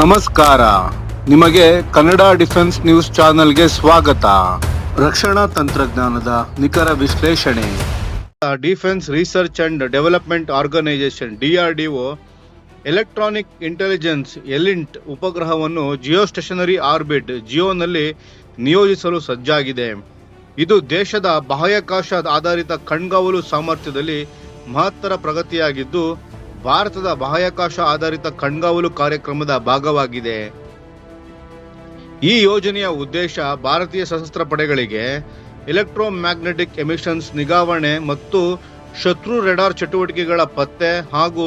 ನಮಸ್ಕಾರ. ನಿಮಗೆ Kannada defence news ಚಾನೆಲ್ಗೆ ಸ್ವಾಗತ. ರಕ್ಷಣಾ ತಂತ್ರಜ್ಞಾನದ ನಿಖರ ವಿಶ್ಲೇಷಣೆ. Defence research and development organisation DRDO electronic intelligence ELINT ಉಪಗ್ರಹವನ್ನು geostationary orbit ಜಿಯೋನಲ್ಲಿ ನಿಯೋಜಿಸಲು ಸಜ್ಜಾಗಿದೆ. ಇದು ದೇಶದ ಬಾಹ್ಯಾಕಾಶ ಆಧಾರಿತ ಕಣ್ಗಾವಲು ಸಾಮರ್ಥ್ಯದಲ್ಲಿ ಮಹತ್ತರ ಪ್ರಗತಿಯಾಗಿದ್ದು ಭಾರತದ ಬಾಹ್ಯಾಕಾಶ ಆಧಾರಿತ ಕಣ್ಗಾವಲು ಕಾರ್ಯಕ್ರಮದ ಭಾಗವಾಗಿದೆ. ಈ ಯೋಜನೆಯ ಉದ್ದೇಶ ಭಾರತೀಯ ಸಶಸ್ತ್ರ ಪಡೆಗಳಿಗೆ ಎಲೆಕ್ಟ್ರೋ ಮ್ಯಾಗ್ನೆಟಿಕ್ ಎಮಿಷನ್ಸ್ ನಿಗಾವಣೆ ಮತ್ತು ಶತ್ರು ರೆಡಾರ್ ಚಟುವಟಿಕೆಗಳ ಪತ್ತೆ ಹಾಗೂ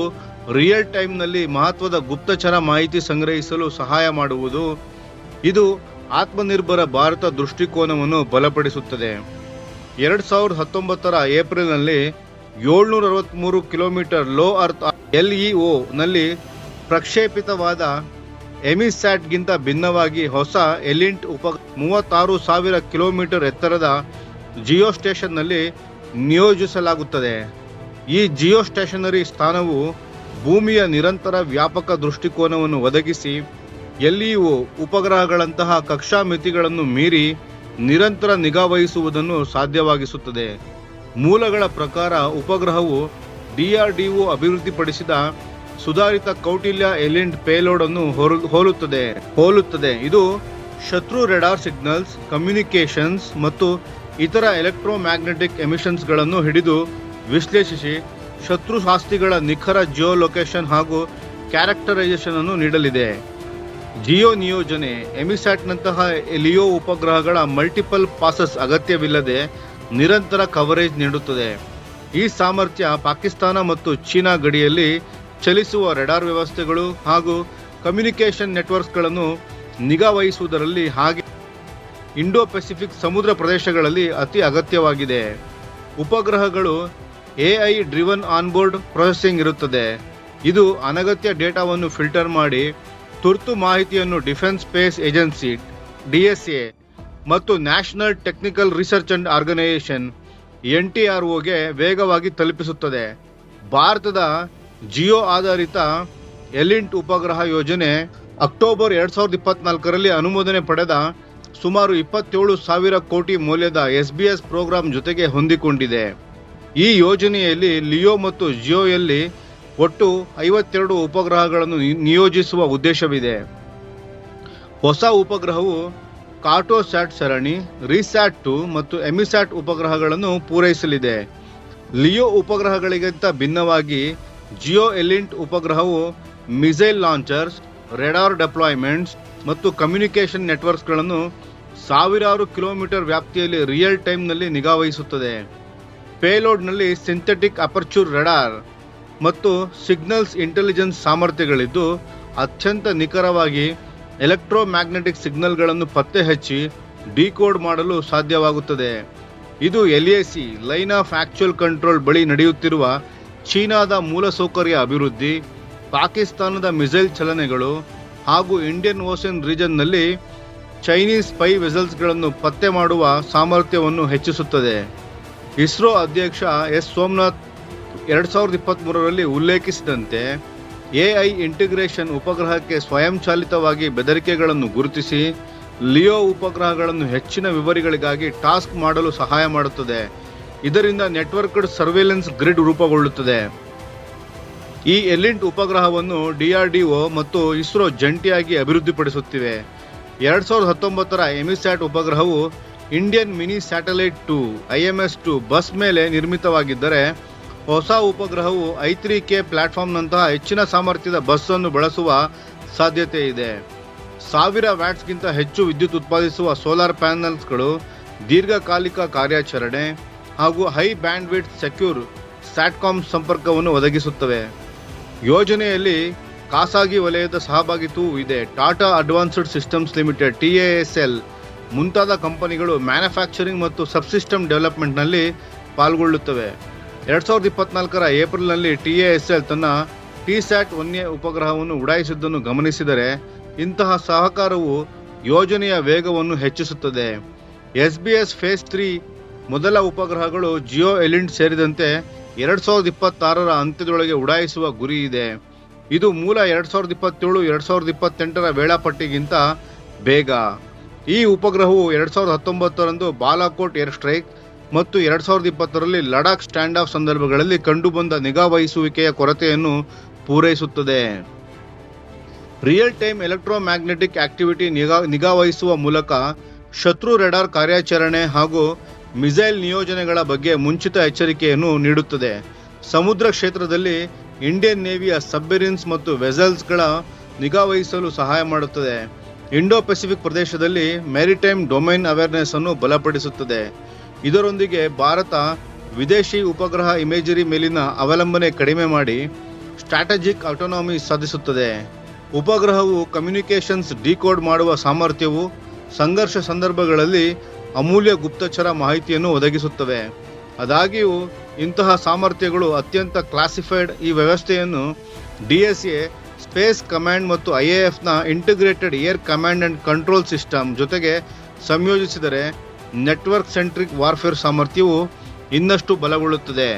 ರಿಯಲ್ ಟೈಮ್ನಲ್ಲಿ ಮಹತ್ವದ ಗುಪ್ತಚರ ಮಾಹಿತಿ ಸಂಗ್ರಹಿಸಲು ಸಹಾಯ ಮಾಡುವುದು ಇದು ಆತ್ಮನಿರ್ಭರ ಭಾರತ ದೃಷ್ಟಿಕೋನವನ್ನು ಬಲಪಡಿಸುತ್ತದೆ. ಎರಡು ಸಾವಿರದ ಹತ್ತೊಂಬತ್ತರ ಏಪ್ರಿಲ್ನಲ್ಲಿ ಏಳ್ನೂರ ಅರವತ್ಮೂರು ಕಿಲೋಮೀಟರ್ ಲೋ ಅರ್ತ್ ಎಲ್ಇಒ ನಲ್ಲಿ ಪ್ರಕ್ಷೇಪಿತವಾದ ಎಮಿಸ್ಯಾಟ್ಗಿಂತ ಭಿನ್ನವಾಗಿ ಹೊಸ ಎಲಿಂಟ್ ಉಪ ಮೂವತ್ತಾರು ಸಾವಿರ ಕಿಲೋಮೀಟರ್ ಎತ್ತರದ ಜಿಯೋ ಸ್ಟೇಷನ್ನಲ್ಲಿ ನಿಯೋಜಿಸಲಾಗುತ್ತದೆ. ಈ ಜಿಯೋ ಸ್ಟೇಷನರಿ ಸ್ಥಾನವು ಭೂಮಿಯ ನಿರಂತರ ವ್ಯಾಪಕ ದೃಷ್ಟಿಕೋನವನ್ನು ಒದಗಿಸಿ ಎಲ್ಲಿಯೂ ಉಪಗ್ರಹಗಳಂತಹ ಕಕ್ಷಾ ಮಿತಿಗಳನ್ನು ಮೀರಿ ನಿರಂತರ ನಿಗಾವಹಿಸುವುದನ್ನು ಸಾಧ್ಯವಾಗಿಸುತ್ತದೆ. ಮೂಲಗಳ ಪ್ರಕಾರ ಉಪಗ್ರಹವು ಡಿಆರ್ಡಿಒ ಅಭಿವೃದ್ಧಿಪಡಿಸಿದ ಸುಧಾರಿತ ಕೌಟಿಲ್ಯ ಎಲೆಂಟ್ ಪೇಲೋಡ್ ಅನ್ನು ಹೋಲುತ್ತದೆ ಹೋಲುತ್ತದೆ. ಇದು ಶತ್ರು ರೆಡಾರ್ ಸಿಗ್ನಲ್ಸ್, ಕಮ್ಯುನಿಕೇಷನ್ಸ್ ಮತ್ತು ಇತರ ಎಲೆಕ್ಟ್ರೋಮ್ಯಾಗ್ನೆಟಿಕ್ ಎಮಿಷನ್ಸ್ಗಳನ್ನು ಹಿಡಿದು ವಿಶ್ಲೇಷಿಸಿ ಶತ್ರು ಆಸ್ತಿಗಳ ನಿಖರ ಜಿಯೋ ಲೊಕೇಶನ್ ಹಾಗೂ ಕ್ಯಾರೆಕ್ಟರೈಸೇಷನ್ ಅನ್ನು ನೀಡಲಿದೆ. ಜಿಯೋ ನಿಯೋಜನೆ, ಎಮಿಸ್ಯಾಟ್ನಂತಹ ಎಲಿಯೋ ಉಪಗ್ರಹಗಳ ಮಲ್ಟಿಪಲ್ ಪಾಸಸ್ ಅಗತ್ಯವಿಲ್ಲದೆ ನಿರಂತರ ಕವರೇಜ್ ನೀಡುತ್ತದೆ. ಈ ಸಾಮರ್ಥ್ಯ ಪಾಕಿಸ್ತಾನ ಮತ್ತು ಚೀನಾ ಗಡಿಯಲ್ಲಿ ಚಲಿಸುವ ರೆಡಾರ್ ವ್ಯವಸ್ಥೆಗಳು ಹಾಗೂ ಕಮ್ಯುನಿಕೇಷನ್ ನೆಟ್ವರ್ಕ್ಸ್ಗಳನ್ನು ನಿಗಾವಹಿಸುವುದರಲ್ಲಿ ಹಾಗೆ ಇಂಡೋ ಪೆಸಿಫಿಕ್ ಸಮುದ್ರ ಪ್ರದೇಶಗಳಲ್ಲಿ ಅತಿ ಅಗತ್ಯವಾಗಿದೆ. ಉಪಗ್ರಹಗಳು ಎಐ ಡ್ರಿವನ್ ಆನ್ಬೋರ್ಡ್ ಪ್ರೊಸೆಸಿಂಗ್ ಇರುತ್ತದೆ. ಇದು ಅನಗತ್ಯ ಡೇಟಾವನ್ನು ಫಿಲ್ಟರ್ ಮಾಡಿ ತುರ್ತು ಮಾಹಿತಿಯನ್ನು ಡಿಫೆನ್ಸ್ ಸ್ಪೇಸ್ ಏಜೆನ್ಸಿ ಡಿಎಸ್ಎ ಮತ್ತು National Technical Research and Organisation ಎನ್ಟಿಆರ್ಒಗೆ ವೇಗವಾಗಿ ತಲುಪಿಸುತ್ತದೆ. ಭಾರತದ ಜಿಯೋ ಆಧಾರಿತ ಎಲಿಂಟ್ ಉಪಗ್ರಹ ಯೋಜನೆ ಅಕ್ಟೋಬರ್ ಎರಡ್ ಸಾವಿರದ ಇಪ್ಪತ್ನಾಲ್ಕರಲ್ಲಿ ಅನುಮೋದನೆ ಪಡೆದ ಸುಮಾರು ಇಪ್ಪತ್ತೇಳು ಸಾವಿರ ಕೋಟಿ ಮೌಲ್ಯದ ಎಸ್ ಬಿ ಎಸ್ ಪ್ರೋಗ್ರಾಂ ಜೊತೆಗೆ ಹೊಂದಿಕೊಂಡಿದೆ. ಈ ಯೋಜನೆಯಲ್ಲಿ ಲಿಯೋ ಮತ್ತು ಜಿಯೋಯಲ್ಲಿ ಒಟ್ಟು ಐವತ್ತೆರಡು ಉಪಗ್ರಹಗಳನ್ನು ನಿಯೋಜಿಸುವ ಉದ್ದೇಶವಿದೆ. ಹೊಸ ಉಪಗ್ರಹವು ಕಾರ್ಟೋಸ್ಯಾಟ್ ಸರಣಿ, ರಿಸ್ಯಾಟ್ ಟು ಮತ್ತು ಎಮಿಸ್ಯಾಟ್ ಉಪಗ್ರಹಗಳನ್ನು ಪೂರೈಸಲಿದೆ. ಲಿಯೋ ಉಪಗ್ರಹಗಳಿಗಿಂತ ಭಿನ್ನವಾಗಿ ಜಿಯೋ ಎಲಿಂಟ್ ಉಪಗ್ರಹವು ಮಿಸೈಲ್ ಲಾಂಚರ್ಸ್, ರೆಡಾರ್ ಡೆಪ್ಲಾಯ್ಮೆಂಟ್ಸ್ ಮತ್ತು ಕಮ್ಯುನಿಕೇಷನ್ ನೆಟ್ವರ್ಕ್ಸ್ಗಳನ್ನು ಸಾವಿರಾರು ಕಿಲೋಮೀಟರ್ ವ್ಯಾಪ್ತಿಯಲ್ಲಿ ರಿಯಲ್ ಟೈಮ್ನಲ್ಲಿ ನಿಗಾವಹಿಸುತ್ತದೆ ಪೇಲೋಡ್ನಲ್ಲಿ ಸಿಂಥೆಟಿಕ್ ಅಪರ್ಚೂರ್ ರೆಡಾರ್ ಮತ್ತು ಸಿಗ್ನಲ್ಸ್ ಇಂಟೆಲಿಜೆನ್ಸ್ ಸಾಮರ್ಥ್ಯಗಳಿದ್ದು ಅತ್ಯಂತ ನಿಖರವಾಗಿ ಎಲೆಕ್ಟ್ರೋಮ್ಯಾಗ್ನೆಟಿಕ್ ಸಿಗ್ನಲ್ಗಳನ್ನು ಪತ್ತೆ ಹಚ್ಚಿ ಡಿಕೋಡ್ ಮಾಡಲು ಸಾಧ್ಯವಾಗುತ್ತದೆ. ಇದು LAC Line of Actual Control ಬಳಿ ನಡೆಯುತ್ತಿರುವ ಚೀನಾದ ಮೂಲಸೌಕರ್ಯ ಅಭಿವೃದ್ಧಿ, ಪಾಕಿಸ್ತಾನದ ಮಿಸೈಲ್ ಚಲನೆಗಳು ಹಾಗೂ ಇಂಡಿಯನ್ ಓಷನ್ ರೀಜನ್ನಲ್ಲಿ ಚೈನೀಸ್ ಸ್ಪೈ ವೆಸಲ್ಸ್ಗಳನ್ನು ಪತ್ತೆ ಮಾಡುವ ಸಾಮರ್ಥ್ಯವನ್ನು ಹೆಚ್ಚಿಸುತ್ತದೆ. ಇಸ್ರೋ ಅಧ್ಯಕ್ಷ ಎಸ್ ಸೋಮನಾಥ್ ಎರಡು ಸಾವಿರದ ಇಪ್ಪತ್ತ್ಮೂರರಲ್ಲಿ ಉಲ್ಲೇಖಿಸಿದಂತೆ ಎಐ ಇಂಟಿಗ್ರೇಷನ್ ಉಪಗ್ರಹಕ್ಕೆ ಸ್ವಯಂಚಾಲಿತವಾಗಿ ಬೆದರಿಕೆಗಳನ್ನು ಗುರುತಿಸಿ, ಲಿಯೋ ಉಪಗ್ರಹಗಳನ್ನು ಹೆಚ್ಚಿನ ವಿವರಗಳಿಗಾಗಿ ಟಾಸ್ಕ್ ಮಾಡಲು ಸಹಾಯ ಮಾಡುತ್ತದೆ. ಇದರಿಂದ ನೆಟ್ವರ್ಕ್ಡ್ ಸರ್ವೇಲೆನ್ಸ್ ಗ್ರಿಡ್ ರೂಪುಗೊಳ್ಳುತ್ತದೆ. ಈ ಎಲಿಂಟ್ ಉಪಗ್ರಹವನ್ನು ಡಿಆರ್ಡಿಒ ಮತ್ತು ಇಸ್ರೋ ಜಂಟಿಯಾಗಿ ಅಭಿವೃದ್ಧಿಪಡಿಸುತ್ತಿವೆ. ಎರಡು ಸಾವಿರದ ಹತ್ತೊಂಬತ್ತರ EMISAT ಉಪಗ್ರಹವು Indian mini satellite two IMS two bus ಮೇಲೆ ನಿರ್ಮಿತವಾಗಿದ್ದರೆ ಹೊಸ ಉಪಗ್ರಹವು ಐ ತ್ರೀ ಕೆ ಪ್ಲಾಟ್ಫಾರ್ಮ್ನಂತಹ ಹೆಚ್ಚಿನ ಸಾಮರ್ಥ್ಯದ ಬಸ್ ಅನ್ನು ಬಳಸುವ ಸಾಧ್ಯತೆ ಇದೆ. ಸಾವಿರ ವ್ಯಾಟ್ಸ್ಗಿಂತ ಹೆಚ್ಚು ವಿದ್ಯುತ್ ಉತ್ಪಾದಿಸುವ ಸೋಲಾರ್ ಪ್ಯಾನಲ್ಸ್ಗಳು ದೀರ್ಘಕಾಲಿಕ ಕಾರ್ಯಾಚರಣೆ ಹಾಗೂ ಹೈ ಬ್ಯಾಂಡ್ವಿಡ್ ಸೆಕ್ಯೂರ್ ಸ್ಯಾಟ್ಕಾಮ್ ಸಂಪರ್ಕವನ್ನು ಒದಗಿಸುತ್ತವೆ. ಯೋಜನೆಯಲ್ಲಿ ಖಾಸಗಿ ವಲಯದ ಸಹಭಾಗಿತ್ವವೂ ಇದೆ. Tata advanced systems limited TASL ಮುಂತಾದ ಕಂಪನಿಗಳು ಮ್ಯಾನುಫ್ಯಾಕ್ಚರಿಂಗ್ ಮತ್ತು ಸಬ್ಸಿಸ್ಟಮ್ ಡೆವಲಪ್ಮೆಂಟ್ನಲ್ಲಿ ಪಾಲ್ಗೊಳ್ಳುತ್ತವೆ. ಎರಡ್ ಸಾವಿರದ ಇಪ್ಪತ್ನಾಲ್ಕರ ಏಪ್ರಿಲ್ನಲ್ಲಿ ಎಲ್ ತನ್ನ ಟಿಸ್ಯಾಟ್ ಒನ್ಯ ಉಪಗ್ರಹವನ್ನು ಉಡಾಯಿಸಿದ್ದನ್ನು ಗಮನಿಸಿದರೆ ಇಂತಹ ಸಹಕಾರವು ಯೋಜನೆಯ ವೇಗವನ್ನು ಹೆಚ್ಚಿಸುತ್ತದೆ. S B S phase three ಮೊದಲ ಉಪಗ್ರಹಗಳು ಜಿಯೋ ಎಲಿಂಟ್ ಸೇರಿದಂತೆ ಎರಡ್ ಸಾವಿರದ ಇಪ್ಪತ್ತಾರರ ಅಂತ್ಯದೊಳಗೆ ಉಡಾಯಿಸುವ ಗುರಿ ಇದೆ. ಇದು ಮೂಲ ಎರಡ್ ಸಾವಿರದ ಇಪ್ಪತ್ತೇಳು, ಎರಡ್ ಸಾವಿರದ ಇಪ್ಪತ್ತೆಂಟರ ವೇಳಾಪಟ್ಟಿಗಿಂತ ಬೇಗ. ಈ ಉಪಗ್ರಹವು ಎರಡ್ ಸಾವಿರದ ಹತ್ತೊಂಬತ್ತರಂದು ಬಾಲಾಕೋಟ್ ಏರ್ ಸ್ಟ್ರೈಕ್ ಮತ್ತು ಎರಡ್ ಸಾವಿರದ ಇಪ್ಪತ್ತರಲ್ಲಿ ಲಡಾಖ್ ಸ್ಟ್ಯಾಂಡ್ ಆಫ್ ಸಂದರ್ಭಗಳಲ್ಲಿ ಕಂಡುಬಂದ ನಿಗಾವಹಿಸುವಿಕೆಯ ಕೊರತೆಯನ್ನು ಪೂರೈಸುತ್ತದೆ. ರಿಯಲ್ ಟೈಮ್ ಎಲೆಕ್ಟ್ರೋಮ್ಯಾಗ್ನೆಟಿಕ್ ಆಕ್ಟಿವಿಟಿ ನಿಗಾ ನಿಗಾವಹಿಸುವ ಮೂಲಕ ಶತ್ರು ರೆಡಾರ್ ಕಾರ್ಯಾಚರಣೆ ಹಾಗೂ ಮಿಸೈಲ್ ನಿಯೋಜನೆಗಳ ಬಗ್ಗೆ ಮುಂಚಿತ ಎಚ್ಚರಿಕೆಯನ್ನು ನೀಡುತ್ತದೆ. ಸಮುದ್ರ ಕ್ಷೇತ್ರದಲ್ಲಿ ಇಂಡಿಯನ್ ನೇವಿಯ ಸಬ್ಮೆರಿನ್ಸ್ ಮತ್ತು ವೆಸಲ್ಸ್ಗಳ ನಿಗಾವಹಿಸಲು ಸಹಾಯ ಮಾಡುತ್ತದೆ. ಇಂಡೋ ಪೆಸಿಫಿಕ್ ಪ್ರದೇಶದಲ್ಲಿ ಮ್ಯಾರಿಟೈಮ್ ಡೊಮೈನ್ ಅವೇರ್ನೆಸ್ ಅನ್ನು ಬಲಪಡಿಸುತ್ತದೆ. ಇದರೊಂದಿಗೆ ಭಾರತ ವಿದೇಶಿ ಉಪಗ್ರಹ ಇಮೇಜರಿ ಮೇಲಿನ ಅವಲಂಬನೆ ಕಡಿಮೆ ಮಾಡಿ ಸ್ಟ್ರಾಟಜಿಕ್ ಆಟೋನಾಮಿ ಸಾಧಿಸುತ್ತದೆ. ಉಪಗ್ರಹವು ಕಮ್ಯುನಿಕೇಷನ್ಸ್ ಡಿಕೋಡ್ ಮಾಡುವ ಸಾಮರ್ಥ್ಯವು ಸಂಘರ್ಷ ಸಂದರ್ಭಗಳಲ್ಲಿ ಅಮೂಲ್ಯ ಗುಪ್ತಚರ ಮಾಹಿತಿಯನ್ನು ಒದಗಿಸುತ್ತವೆ. ಆದಾಗ್ಯೂ, ಇಂತಹ ಸಾಮರ್ಥ್ಯಗಳು ಅತ್ಯಂತ ಕ್ಲಾಸಿಫೈಡ್ ಈ ವ್ಯವಸ್ಥೆಯನ್ನು ಡಿಎಸ್ಎ ಸ್ಪೇಸ್ ಕಮಾಂಡ್ ಮತ್ತು I A ಎಫ್ನ integrated air command and control system ಜೊತೆಗೆ ಸಂಯೋಜಿಸಿದರೆ ನೆಟ್ವರ್ಕ್ ಸೆಂಟ್ರಿಕ್ ವಾರ್ಫೇರ್ ಸಾಮರ್ಥ್ಯವು ಇನ್ನಷ್ಟು ಬಲಗೊಳ್ಳುತ್ತದೆ.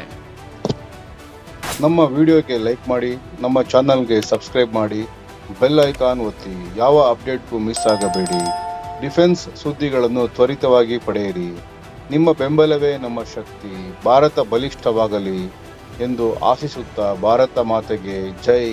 ನಮ್ಮ ವಿಡಿಯೋಗೆ ಲೈಕ್ ಮಾಡಿ, ನಮ್ಮ ಚಾನಲ್ಗೆ ಸಬ್ಸ್ಕ್ರೈಬ್ ಮಾಡಿ, ಬೆಲ್ ಐಕಾನ್ ಒತ್ತಿ, ಯಾವ ಅಪ್ಡೇಟ್ಗೂ ಮಿಸ್ ಆಗಬೇಡಿ. ಡಿಫೆನ್ಸ್ ಸುದ್ದಿಗಳನ್ನು ತ್ವರಿತವಾಗಿ ಪಡೆಯಿರಿ. ನಿಮ್ಮ ಬೆಂಬಲವೇ ನಮ್ಮ ಶಕ್ತಿ. ಭಾರತ ಬಲಿಷ್ಠವಾಗಲಿ ಎಂದು ಆಶಿಸುತ್ತಾ ಭಾರತ ಮಾತೆಗೆ ಜೈ.